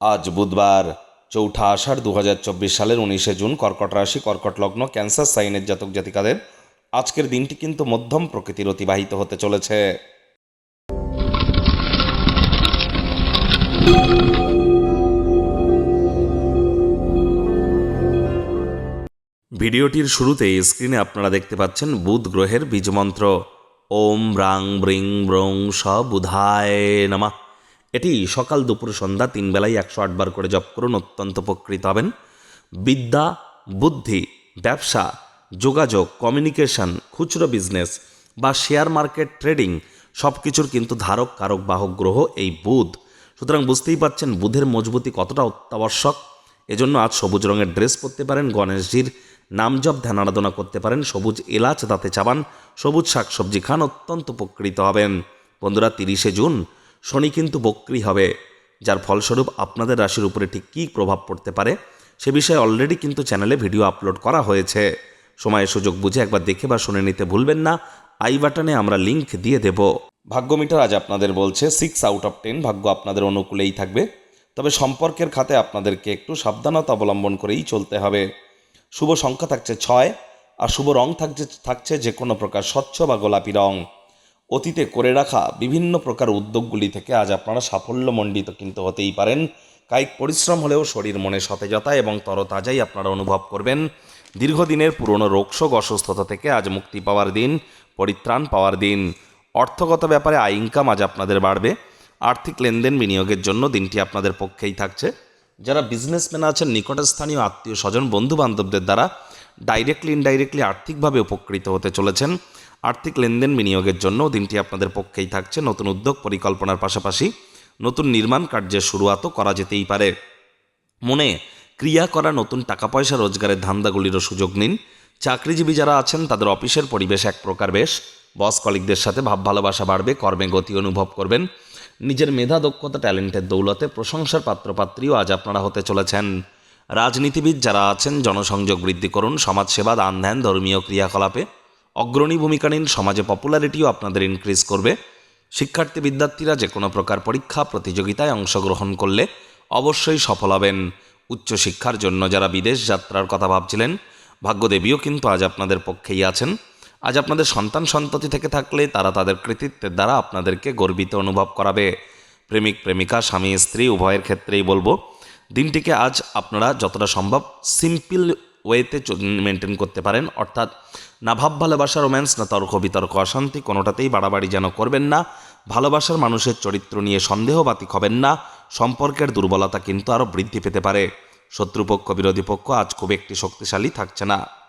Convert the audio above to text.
আজ বুধবার, চৌঠা আষাঢ় দু সালের উনিশে জুন কর্কট রাশি, কর্কট লগ্ন, ক্যান্সার, সাইনের জাতক জাতিকাদের আজকের দিনটি কিন্তু মধ্যম প্রকৃতির অতিবাহিত হতে চলেছে। ভিডিওটির শুরুতেই স্ক্রিনে আপনারা দেখতে পাচ্ছেন বুধ গ্রহের বীজমন্ত্র। ওম, রাং, ব্রিং, ব্রং স বুধায় নামা। এটি সকাল দুপুর সন্ধ্যা তিন বেলায় একশো আটবার করে জপ করুন, অত্যন্ত উপকৃত হবেন। বিদ্যা, বুদ্ধি, ব্যবসা, যোগাযোগ কমিউনিকেশন খুচরো বিজনেস বা শেয়ার মার্কেট ট্রেডিং সব কিছুর কিন্তু ধারক, কারক, বাহক, গ্রহ এই বুধ। সুতরাং বুঝতেই পারছেন বুধের মজবুতি কতটা অত্যাবশ্যক। এজন্য আজ সবুজ রঙের ড্রেস পরতে পারেন, গণেশজির নাম জপ, ধ্যান আরাধনা করতে পারেন, সবুজ এলাচ, দাঁতে চাবান, সবুজ শাকসবজি খান, অত্যন্ত উপকৃত হবেন। বন্ধুরা, তিরিশে জুন শনি কিন্তু বক্রি হবে, যার ফলস্বরূপ আপনাদের রাশির উপরে ঠিক কী প্রভাব পড়তে পারে সে বিষয়ে অলরেডি কিন্তু চ্যানেলে ভিডিও আপলোড করা হয়েছে। সময়ের সুযোগ বুঝে একবার দেখে বা শুনে নিতে ভুলবেন না, আই বাটনে আমরা লিংক দিয়ে দেব। ভাগ্য মিটার আজ আপনাদের বলছে সিক্স আউট অফ টেন ভাগ্য আপনাদের অনুকূলেই থাকবে। তবে সম্পর্কের খাতে আপনাদেরকে একটু সাবধানতা অবলম্বন করেই চলতে হবে। শুভ সংখ্যা থাকছে ছয়, আর শুভ রং থাকছে থাকছে যে কোনো প্রকার স্বচ্ছ বা গোলাপি রং। অতীতে করে রাখা বিভিন্ন প্রকার উদ্যোগগুলি থেকে আজ আপনারা সাফল্যমণ্ডিত কিন্তু হতেই পারেন। কায়িক পরিশ্রম হলেও শরীর মনে সতেজতা এবং তরতাজাই আপনারা অনুভব করবেন। দীর্ঘদিনের পুরনো রোগশোক অসুস্থতা থেকে আজ মুক্তি পাওয়ার দিন, পরিত্রাণ পাওয়ার দিন। অর্থগত ব্যাপারে আয় ইনকাম আজ আপনাদের বাড়বে। আর্থিক লেনদেন বিনিয়োগের জন্য দিনটি আপনাদের পক্ষেই থাকছে। যারা বিজনেসম্যান আছেন নিকটস্থানীয় আত্মীয় স্বজন বন্ধু বান্ধবদের দ্বারা ডাইরেক্টলি ইনডাইরেক্টলি আর্থিকভাবে উপকৃত হতে চলেছেন। আর্থিক লেনদেন বিনিয়োগের জন্য দিনটি আপনাদের পক্ষেই থাকছে। নতুন উদ্যোগ পরিকল্পনার পাশাপাশি নতুন নির্মাণ কার্যের শুরুয়াতও করা যেতেই পারে। মনে, ক্রিয়া করা নতুন টাকা পয়সা রোজগারের ধান্দাগুলিরও সুযোগ নিন। চাকরিজীবী যারা আছেন, তাদের অফিসের পরিবেশ এক প্রকার বেশ। বস কলিকদের সাথে ভাব ভালোবাসা বাড়বে, কর্মে গতি অনুভব করবেন। নিজের মেধা, দক্ষতা, ট্যালেন্টের দৌলতে প্রশংসার পাত্রপাত্রীও আজ আপনারা হতে চলেছেন। রাজনীতিবিদ যারা আছেন, জনসংযোগ বৃদ্ধি করুন, সমাজসেবা, দান ধ্যান, ধর্মীয় ক্রিয়াকলাপে অগ্রণী ভূমিকা নিন, সমাজে পপুলারিটিও আপনাদের ইনক্রিজ করবে। শিক্ষার্থী, বিদ্যার্থীরা যে কোনো প্রকার পরীক্ষা, প্রতিযোগিতায় অংশগ্রহণ করলে অবশ্যই সফল হবেন। উচ্চশিক্ষার জন্য যারা বিদেশ যাত্রার কথা ভাবছিলেন, ভাগ্যদেবীও কিন্তু আজ আপনাদের পক্ষেই আছেন। আজ আপনাদের সন্তান সন্ততি থেকে থাকলে তারা তাদের কৃতিত্বের দ্বারা আপনাদেরকে গর্বিত অনুভব করাবে। প্রেমিক, প্রেমিকা, স্বামী, স্ত্রী, উভয়ের ক্ষেত্রেই বলব, দিনটিকে আজ আপনারা যতটা সম্ভব সিম্পল ওয়েতে মেনটেন করতে পারেন। অর্থাৎ না ভাব ভালোবাসা রোম্যান্স না তর্ক বিতর্ক অশান্তি, কোনোটাতেই বাড়াবাড়ি যেন করবেন না। ভালোবাসার মানুষের চরিত্র নিয়ে সন্দেহবাতিক হবেন না। সম্পর্কের দুর্বলতা কিন্তু আরও বৃদ্ধি পেতে পারে। শত্রুপক্ষ, বিরোধী পক্ষ আজ খুব একটি শক্তিশালী থাকছে না।